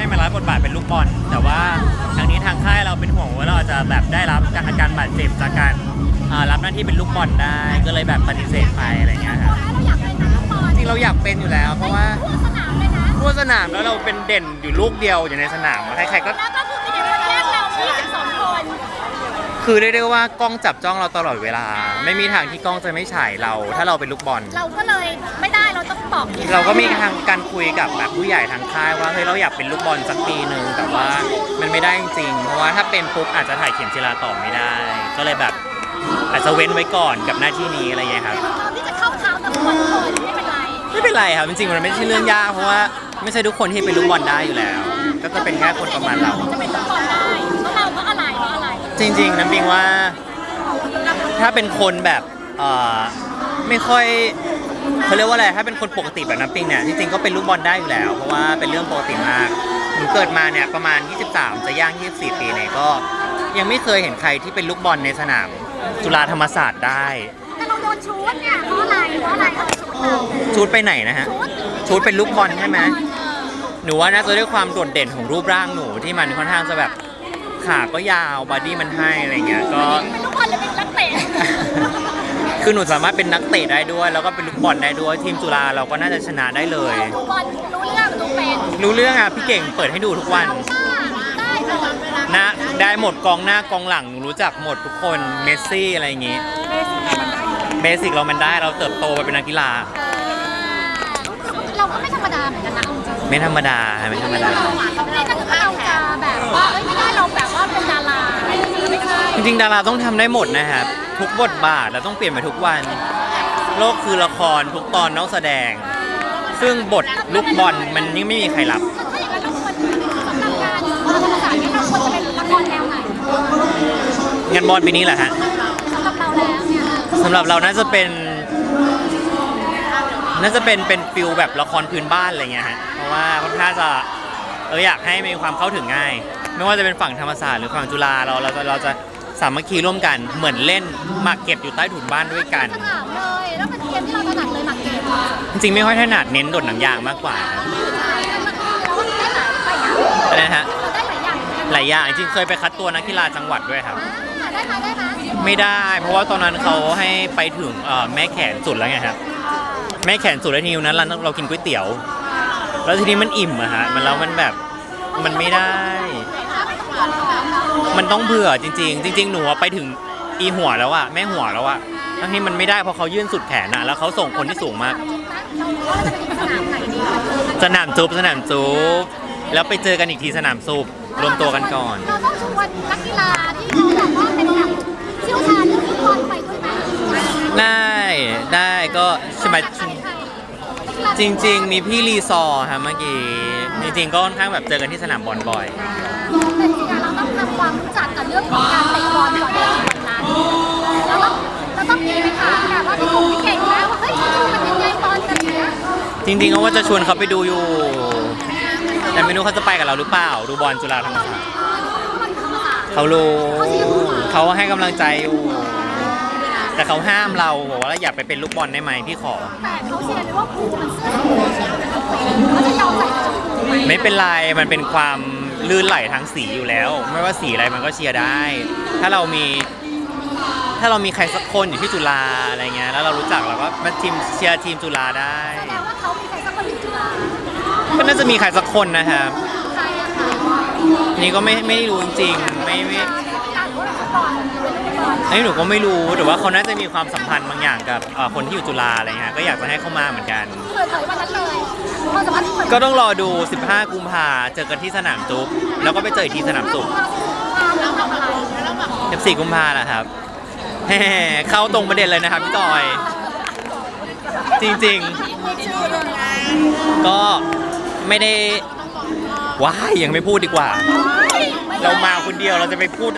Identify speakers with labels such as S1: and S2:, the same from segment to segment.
S1: รับบทบาทเป็นลูกบอลแต่ว่าทางนี้ทางค่ายเราเป็นห่วงว่าเราจะแบบได้รับอาการบาดเจ็บจากการอ่ารับหน้าที่เป็นลูกบอลได้ ก็เลยแบบปฏิเสธไปอะไรเงี้ยครับ
S2: เราอยากเป็นนักบอล
S1: จริงเราอยากเป็นอยู่แล้ว เพราะว่า
S2: ทั่วสนามเลยนะ
S1: ทั่วสนามแล้วเราเป็นเด่นอยู่ลูกเดียวอยู่ในสนามใครๆก็
S2: แล้วก็คือมีเด็กคนแยกเรา22คน
S1: คือเรียกได้ว่ากล้องจับจ้องเราตลอดเวลา ไม่มีทางที่กล้องจะไม่ฉายเรา ถ้าเราเป็นลูกบอล
S2: เราก็เลยไม่ได้เราต้องบอก
S1: เราก็มีทางการคุยกับแบบผู้ใหญ่ทางค่ายว่าเฮ้ยเราอยากเป็นลูกบอลสักปีหนึ่งแต่ว่ามันไม่ได้จริงๆเพราะว่าถ้าเป็นปุ๊บอาจจะถ่ายเข็มจีราต่อไม่ได้ ก็เลยแบบอาจจะเว้นไว้ก่อนกับหน้าที่นี้อะไรเงี้ยครับ
S2: เราที่จะเข้าเท้ากับคนก่อนไม่เป็นไร
S1: ไม่เป็นไรครับจริงๆมันไม่ใช่เรื่องยากเพราะว่าไม่ใช่ทุกคนที่เป็นลูกบอลได้อยู่แล้ว ก็จะเป็นแค่คนประมาณเรา
S2: จะเป็นนักบอลได้
S1: จริง ๆ น้ำปิงว่าถ้าเป็นคนแบบเอ่อไม่ค่อยเขาเรียกว่าอะไรถ้าเป็นคนปกติแบบน้ำปิงเนี่ยจริงๆก็เป็นลูกบอลได้อยู่แล้ว เพราะว่าเป็นเรื่องปกติมากหนูเกิดมาเนี่ยประมาณ 23 จะย่าง 24 ปีเนี่ยก็ ยังไม่เคยเห็นใครที่เป็นลูกบอลในสนามจุฬาธรรมศาสตร์ได้
S2: แต่เราโดนชูดเนี่ยเพราะอะไรเพราะอะไรเออชูดเรา
S1: ชูดไปไหนนะฮะ
S2: ชูด
S1: ชูดเป็นลูกบอลใช่ไหม
S2: เออ
S1: หนูว่าน่าจะด้วยความโดดเด่นของรูปร่างหนูที่มันค่อนข้างจะแบบ ขาก็ยาวบอดี้มันให้อะไรเงี้ยก็
S2: เป็นลูกบอลหรือเป็นนักเตะ
S1: คือหนูสามารถเป็นนักเตะได้ด้วย แล้วก็เป็นลูกบอลได้ด้วยทีมจุฬาเราก็น่าจะชนะได้เลย
S2: ดูบอลรู้เรื่องดูเป็น
S1: รู้เรื่องอะพี่เก่งเปิดให้ดูทุกวัน
S2: ได้ตลอดเวลา
S1: หน้าได้หมดกองหน้ากองหลังหนูรู้จักหมดทุกคนเมสซี่อะไรอย่างงี้เบสิกเรามันได้เราเติบโตไปเป็นนักกีฬา
S2: เราก็ไม่ธรรมดาเหมือนกันนะเอาจริง
S1: ไม่ธรรมดาไม่ธรรมดา
S2: นี่ จริ
S1: งๆดาราต้องทำได้หมดนะครับ ทุกบทบาทเราต้องเปลี่ยนไปทุกวัน โลกคือละครทุกตอนต้องแสดง ซึ่งบทลูกบอลมันยังไม่มีใครรับ งานบอลปีนี้แหละฮะ
S2: สำหรับเราแล้วเนี่ย
S1: สำหรับเราน่าจะเป็นน่าจะเป็นเป็นฟิลแบบละครพื้นบ้านอะไรเงี้ยฮะเพราะว่าค่อนข้างจะเอออยากให้มีความเข้าถึงง่าย ไม่ว่าจะเป็นฝั่งธรรมศาสตร์หรือฝั่งจุฬาเราเราจะเราจะ สามัคคีร่วมกันเหมือนเล่นหมากเก็บอยู่ใต้ถุนบ้านด้วยกัน
S2: จะถามเลยแล้วเป็นเกมที่เราถนัดเลยหมากเกมเรา
S1: จริงๆไม่ค่อยถนัดเน้นโดดหนังยางมากกว่าครับ
S2: ได้หลายไปอย่าง
S1: อะไรนะฮะ
S2: เราได้หลายอย่าง
S1: หลายอย่างจริงๆเคยไปคัดตัวนักกีฬาจังหวัดด้วยครับ
S2: ได้ไหมได้ไหม
S1: ไม่ได้ เพราะว่าตอนนั้นเขาให้ไปถึงเอ่อแม่แขนสุดแล้วไงครับแม่แขนสุดแล้วทีนี้วันนั้นเราเรากินก๋วยเตี๋ยว แล้วทีนี้มันอิ่มอะฮะมันแล้วมันแบบมันไม่ได้ มันต้องเบื่อจริง ๆ จริง ๆ หนูอะไปถึงอีหัวแล้วอะแม่หัวแล้วอะทั้งที่มันไม่ได้เพราะเขายื่นสุดแขนอะแล้วเขาส่งคนที่สูงมาก
S2: เราว่าเราจะไปสนามไหนดี
S1: สนามจุบสนามจุบแล้วไปเจอกันอีกทีสนามสูบรวมตัวกันก่อน
S2: เราต้องชวนนักกีฬาที่เขาแบบว่าเป็นแบบเชี่ยวชาญเรื่องฟุตบอลไปด้วยไหม
S1: ได้ได้ก็ใช่ไหมจริง ๆ มีพี่รีซอร์ครับเมื่อกี้จริงๆก็ค่อนข้างแบบเจอกันที่สนามบอลบ่อย
S2: แต่จริงๆเราต้อง ทำความรู้จักกับเรื่องของการเตะบอลก่อนในวันนั้นแล้วต้องเราต้องมีไปถามแบบว่าที่ผมที่เก่งแล้วว่าเฮ้ยดูมันยังไงตอนกันเนี้ย
S1: จริงๆเขาว่าจะชวนเขาไปดูอยู่ แต่ไม่รู้เขาจะไปกับเราหรือเปล่า ดูบอลจุฬาธรรมศาสตร์เขารู้เขาให้กำลังใจอยู่ แต่เขาห้ามเราบอกว่าอย่าไปเป็นลูกบอลได้ไหมพี่ขอ
S2: แต่เขาเชียร์เลยว่าภูมันเสื้อสีเขาจะยอมใส่ชุดชมพูไหม
S1: ไม่เป็นไร มันเป็นความ ลื่นไหลทางสีอยู่แล้ว ไม่ว่าสีอะไรมันก็เชียร์ได้ ถ้าเรามี ถ้าเรามีใครสักคนอยู่ที่จุฬาอะไรเงี้ยแล้วเรารู้จักเราก็มาทีมเชียร์ทีมจุฬาได้
S2: แสดงว่าเขามีใครสักคนอยู่จุฬา
S1: ก็น่าจะมีใครสักคนนะครับ
S2: ใครอะคะ
S1: นี่ก็ไม่ไม่ได้รู้จริงๆไม่ไม่
S2: การว่าฟุตบอลเป็นฟุตบ อล
S1: อันนี้หนูก็ไม่รู้แต่ว่าเขาน่าจะมีความสัมพันธ์บางอย่างกับเอ่อคนที่อยู่จุฬาอะไรเงี้ยก็อยากจะให้เข้ามาเหมือนกัน
S2: เปิดเผยวันนั้นเลยความสัมพันธ์ที่เปิดเผย
S1: ก็ต้องรอดู 15 กุมภาเจอกันที่สนามจุ๊บแล้วก็ไปเจออีกที่สนามสุข
S2: เราทำอะไรแล้วแบบ
S1: 14กุมภาแหละครับแหมเข้าตรงประเด็นเลยนะครับพี่จอย จริง
S2: มีชื่อเลยนะ
S1: ๆก็ไม่ได้ว้ายยังไม่พูดดีกว่า เรามาคนเดียวเราจะไปพูด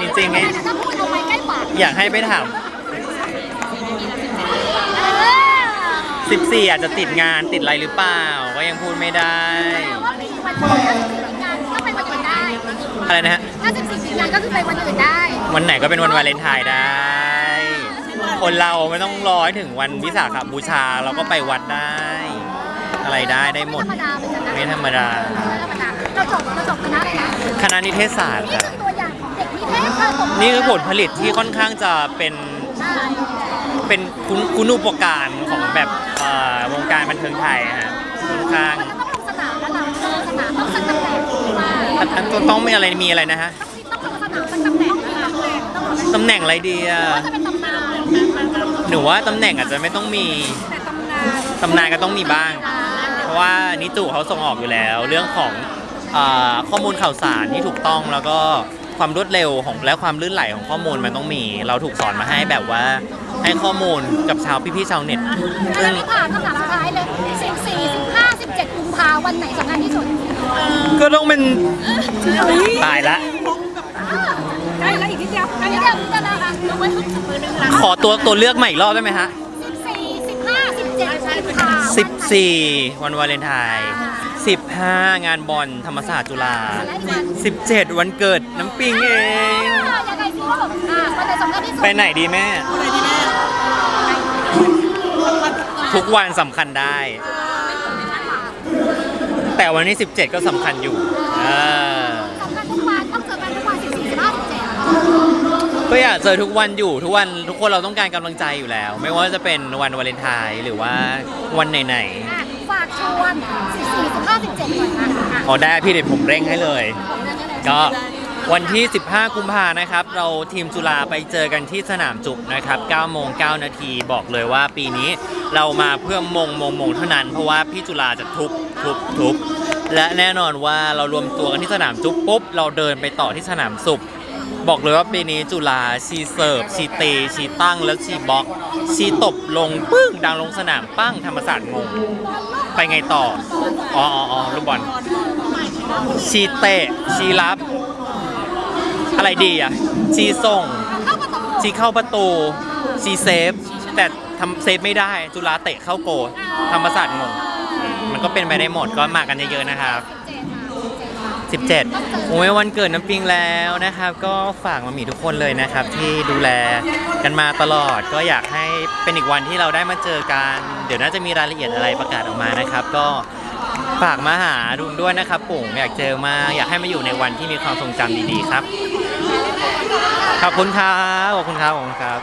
S1: จริงๆไง
S2: ถ้าพูดเอาไว้ใกล้ปาก
S1: อยากให้ไปถาม14 อาจจะติดงานติดอะไรหรือเปล่า ก็ยังพูดไม่ได้
S2: แต่ว่ามีวันเกิดก็สิบสี่งานก็ไปวันอื่นได้
S1: อะไรนะฮะ
S2: ถ้าสิบสี่งานก็คือไปวันอื่นได้
S1: วันไหนก็เป็นวันวาเลนไทน์ได้ คนเราไม่ต้องรอให้ถึงวันวิสาขบูชาเราก็ไปวัดได้ อะไรได้ได้หมด
S2: ธรรมดาเหมือนกันนะ
S1: ไม่ธรรมดา
S2: ไม่ธรรมดาเราเราจบเราจบคณะอะไรนะ
S1: คณะนิเทศศาสตร์
S2: นี่
S1: ครับ
S2: นิเทศค่ะผม
S1: นี่คือผลผลิตที่ค่อนข้างจะเป็น
S2: ใช่
S1: เป็นคุณคุณอุปการของแบบเอ่อวงการบันเทิงไทยฮะค่อนข้าง
S2: มันต้องลงสนามแล้วเราลงสนามต้องสักตำแหน่งมา
S1: อันอันต้องต้องมีอะไรมีอะไรนะฮะ
S2: ต้องลงสนามสักตำแหน่งนะคะต้องลง
S1: ตำแหน่งอะไรดีอะ
S2: ว่าจะเป็นตำนาน
S1: หนูว่าตำแหน่งอาจจะไม่ต้องมี
S2: แต่ตำนาน
S1: ตำนานก็ต้องมีบ้าง เพราะว่านิจุเขาส่งออกอยู่แล้ว เรื่องของอาข้อมูลข่าวสารที่ถูกต้องแล้วก็ ความรวดเร็วของและความลื่นไหลของข้อมูลมันต้องมี เราถูกสอนมาให้แบบว่าให้ข้อมูลกับชาวพี่ๆชาวเน็ต
S2: แล้
S1: ซึ่
S2: ว
S1: ง
S2: นี่ถามคำถามสุดท้ายเลย 14 15 17กุมภาวันไหนสำคัญที่สุด
S1: ก็ต้องเป็นตายละ
S2: ใกล้แล้วอีกนิดเดียวใกล้นิดเดียวนิดเดียวแล้วค่ะลงไว้ทุกมือหนึ่งละ
S1: ขอตัวตัวเลือกใหม่อีกรอบได้ไหมฮะ
S2: 14
S1: วันวาเลนไทน์15 งานบอลธรรมศาสตร์จุฬา17 วันเกิดน้ำปิงเอง
S2: ยังไงสิว่าแบบอ่าวันไหนสำคัญที่สุด
S1: ไปไหนดีแม่ ทุกวันสำคัญได้ แต่วันที่17 ก็สำคัญอยู่เออ
S2: สำคัญทุกวันต้องเจอกันทุกวัน14 15
S1: ก็อยากเจอทุกวันอยู่ทุกวันทุกคนเราต้องการกำลังใจอยู่แล้ว ไม่ว่าจะเป็นวันวาเลนไทน์หรือว่าวันไหน
S2: 17อะฝากชวน14 15 17ก่อนนะอะ
S1: ๆอ๋อได้พี่เดี๋ยวผมเร่งให้เลย
S2: ผมเลือกได้เลย
S1: ก็วันที่ 15 กุมภานะครับ เราทีมจุฬาไปเจอกันที่สนามจุกนะครับ9โมง9นาทีบอกเลยว่าปีนี้เรามาเพื่อมงมงมงเท่านั้น เพราะว่าพี่จุฬาจะทุบทุบทุบและแน่นอนว่าเรารวมตัวกันที่สนามจุกปุ๊บ เราเดินไปต่อที่สนามสุข บอกเลยว่าปีนี้จุฬาชีเสิร์ฟชีเตชีตั้งแล้วชีบล็อก ชีตบลงปึ้งดังลงสนามปั้งธรรมศาสตร์งง ไปไงต่อ อ๋ออ๋อลูกบอลชีเตะชีรับ อะไรดีอะ ชีส่ง ชีเข้าประตู ชีเซฟ แต่ทำเซฟไม่ได้จุฬาเตะเข้าโกลธรรมศาสตร์งง มันก็เป็นไปได้หมดก็มากันเยอะๆนะครับ 17 โอ้ยวันเกิดน้ำปิงแล้วนะครับ ก็ฝากมามีทุกคนเลยนะครับ ที่ดูแลกันมาตลอด ก็อยากให้เป็นอีกวันที่เราได้มาเจอกัน เดี๋ยวน่าจะมีรายละเอียดอะไรประกาศออกมานะครับ ก็ฝากมาหาดุนด้วยนะครับปุ๋งอยากเจอมากอยากให้มาอยู่ในวันที่มีความทรงจำดีๆครับ ขอบคุณครับ ขอบคุณครับ ขอบคุณครับ